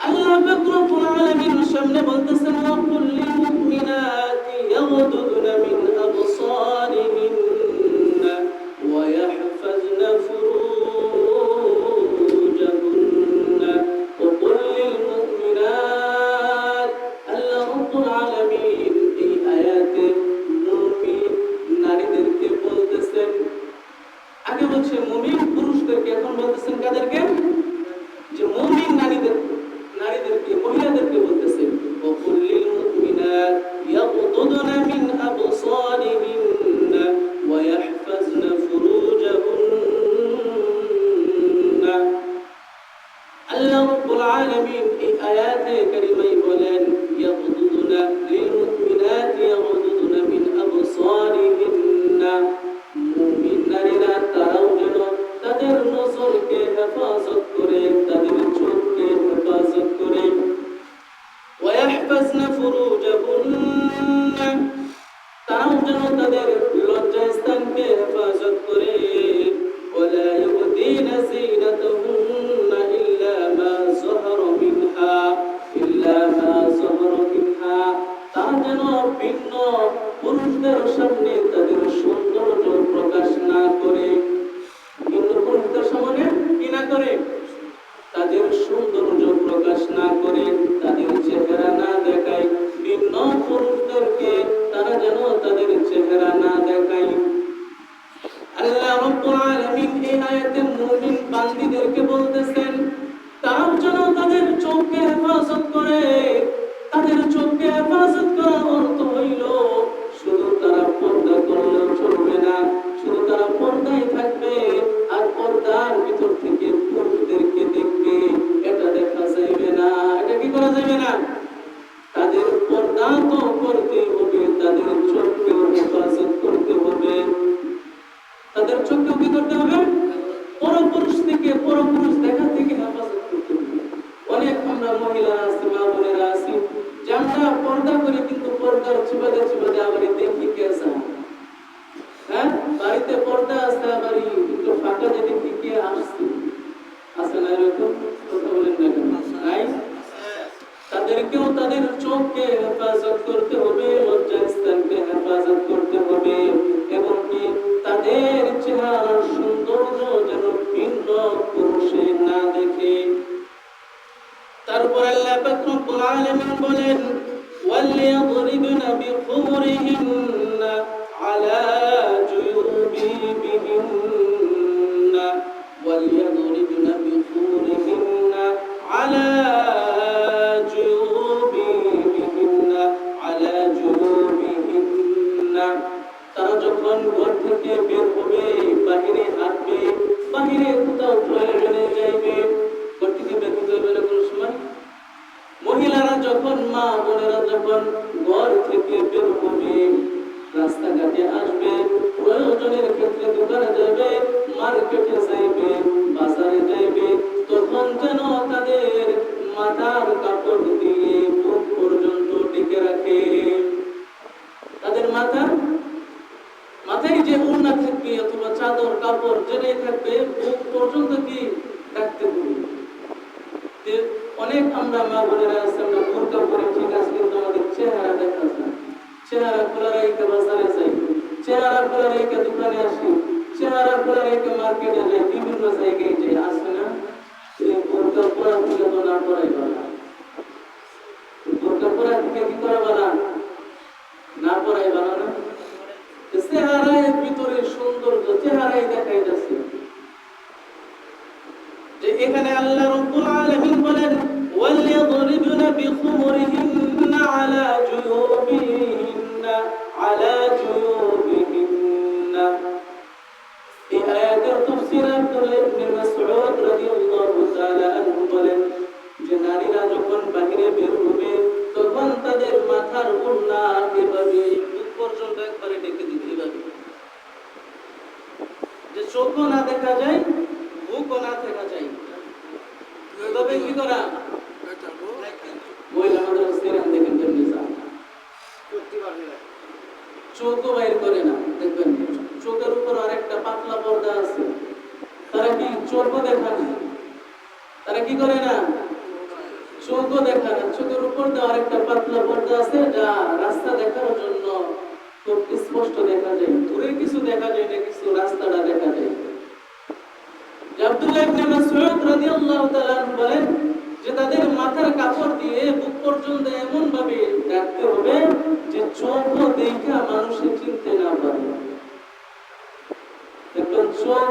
আল্লাহ পাক রব্বুল আলামিন সামনে বলতেছেন ওয়া কুল্লিল মুমিনাতি ইয়াগদুদনা মিন আবসারিহিন্না ওয়া ইয়াহফাজনা ফুরুজাহুন্না ওয়া কুল্লিল মুমিনাত আল্লাহ রব্বুল আলামিন বাড়িতে পর্দা আছে আবার একটু ফাঁকা যেতে কে আসছে। আছে না এরকম? কথা বলেন না কেন? তাদেরকেও তাদের চোখকে হেফাজত করতে হবে, লজ্জাস্থানকে হেফাজত করতে হবে এবং কি তাদের চেহারার সৌন্দর্য যেন ভিন্ন পুরুষে না দেখে। তারপর আল্লাহ রব্বুল আলামিন বলেন ওয়ালিয়াদরিবনা বিখুমরিহিন্না আলা জুয়ুবিহিন্না ওয়ালিয়াদরিবনা বিখুমরিহিন্না আলা জুয়ুবিহিন্না আলা জুয়ুবিহিন্না তারা যখন ঘর থেকে বের হবে, বাহিরে হাঁটবে বাহিরে কোথাও প্রয়োজনে যাইবে। ঘর থেকে বের হতে হবে না সময়। মহিলারা যখন, মা বোনেরা যখন ঘর থেকে বের হবে রাস্তাঘাটে আসবে, প্রয়োজনের ক্ষেত্রে দোকানে যাবে, মার্কেটে যাইবে, বাজারে যাইবে, তখন যেন তাদের মাথার কাপড় দিয়ে বুক পর্যন্ত ঢেকে রাখে। তাদের মাথা, মাথায় যে ওড়না থাকবে অথবা চাদর, কাপড়, যেটাই থাকবে, বুক পর্যন্ত কি রাখতে অনেক আমরা মা বোনেরা আছে, আমরা ঠিক আছে, কিন্তু আমাদের চেহারা দেখা চেহারা খোলা রেখে বাজারে যাই। চেহারা খোলা রেখে দোকানে আসি। চেহারা খোলা রেখে মার্কেটে যাই। বিভিন্ন জায়গায় যাই। আসে না? চেহারায় ভিতরে সৌন্দর্য চেহারাই দেখাই যাচ্ছে যে এখানে আল্লাহ রাব্বুল আলামিন বলেন ওয়ালিয়াদরিবনা বিখুমরিহিন্না আলা জুয়ুবিহিন্না আলা জুয়ুবিহিন্না এই আয়াতের তাফসীর আব্দুল্লাহ ইবনে মাসউদ রাদিয়াল্লাহু তাআলা আনহু বলেন যে নারীরা যখন বাহিরে বের হবে তখন তাদের মাথার ওড়না এভাবে বুক পর্যন্ত একবারে ডেকে দিতে হবে যে চোখও না দেখা যায় বুকও না দেখা যায় এভাবে কি করা মহিলা মাদ্রাসার দেখেন কেমনি যায় চোখও বাইর করে না দেখবেন চোখের উপর আরেকটা পাতলা পর্দা আছে তারা কি চোখও দেখা না তারা কি করে না। চোখ চোখও দেখা না। চোখের উপর দেওয়ার একটা পাতলা পর্দা আছে, যা রাস্তা দেখানোর জন্য খুব স্পষ্ট দেখা যায়। দূরে কিছু দেখা যায় না, কিছু রাস্তাটা দেখা যায়। আব্দুল্লাহ ইবনে মাসউদ রাদিয়াল্লাহু তাআলা বলেন যে তাদের মাথার কাপড় দিয়ে বুক পর্যন্ত এমন ভাবে রাখতে হবে যে চোখ দেখা মানুষে চিনতে না পারে। একজন চোখ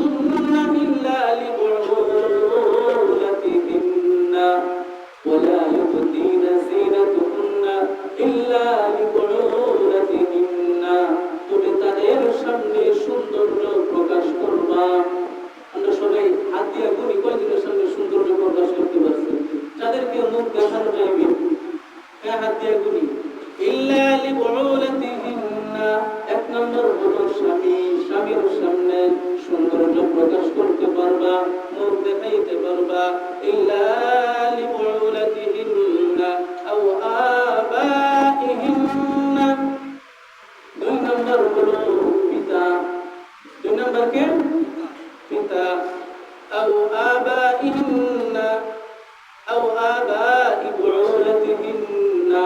স্বামী স্বামীর সামনে সৌন্দর্য প্রকাশ করতে পারবা মুখ দেখাইতে পারবা। ইল্লা লিবুলাতিহিন্না আও আবাইহিন্না। দুই নম্বর হলো পিতা। দুই নম্বর কে? পিতা। আও আবাইহিন্না আও আবাই বুউলাতিহিন্না।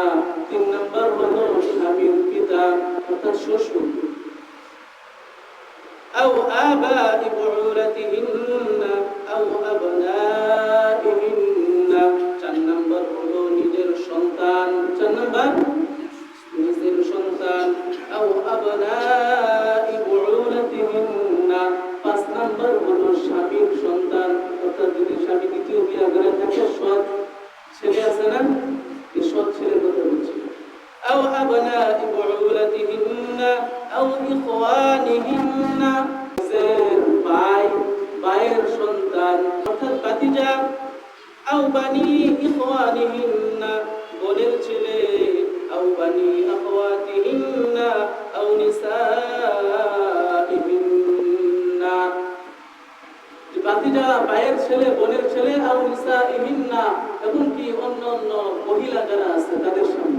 তিন নম্বর হলো স্বামীর পিতা, অর্থাৎ শ্বশুর। أو آباء بعولتهن أو أبنائهن চার নম্বর হলো নিজের সন্তান চার নম্বর নিজের সন্তান أو أبناء بعولتهن পাঁচ নম্বর হলো স্বামীর সন্তান অর্থাৎ যদি স্বামী দ্বিতীয় বিয়ে করে থাকে সৎ ছেলে আছে না এই সৎ ছেলের কথা বলছি أو أبناء بعولتهن আও ইখওয়ানিহিন্না সে ভাই, ভাইয়ের সন্তান, অর্থাৎ ভাতিজা। আও বানি ইখওয়ানিহিন্না, বোনের ছেলে। আও বানি আখওয়াতিহিন্না, আও নিসাইহিন্না। ভাতিজা, ভাইয়ের ছেলে, বোনের ছেলে, আও নিসাইহিন্না এবং কি অন্য অন্য মহিলা যারা আছে তাদের সামনে।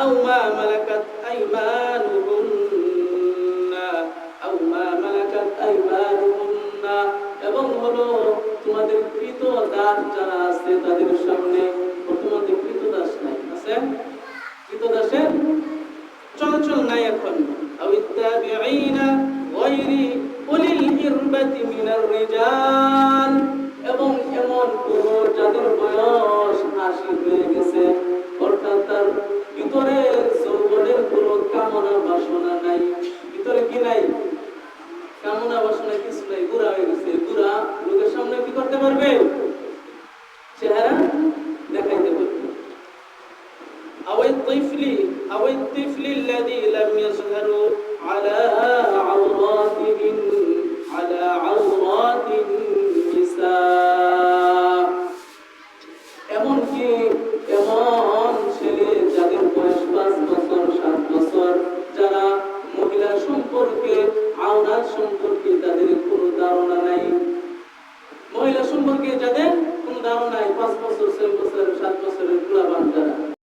আও মা মালাকাত আইমানুহুন্না আও মা মালাকাত আইমানুহুন্না এবং হলো তোমাদের কৃত দাস যারা আছে তাদের সামনে বর্তমানে কৃত দাস নাই, আছে? কৃত দাসের চলাচল নাই এখন। আও ইত্তাবিঈনা গায়রি উলিল ইরবাতি মিনার রিজাল। এবং এমন পুরুষ যাদের বয়স আশি হয়ে গেছে, অর্থাৎ তার ভিতরে যৌবনের কোনো কামনা বাসনা নাই ভিতরে কি নাই কামনা বাসনা কিছু নাই বুড়া হয়ে গেছে বুড়া লোকের সামনে কি করতে পারবে চেহারা দেখাইতে পারবে أو الطفل أو الطفل الذي لم يظهروا على عوراتهم على عورات النساء এমনকি এমন ছেলে যাদের বয়স পাঁচ বছর, সাত বছর যারা মহিলা সম্পর্কে আওরাত সম্পর্কে তাদের কোনো ধারণা নাই। মহিলা সম্পর্কে যাদের কোনো ধারণা নাই, পাঁচ বছর, ছয় বছর, সাত বছরের গোলাবান যারা।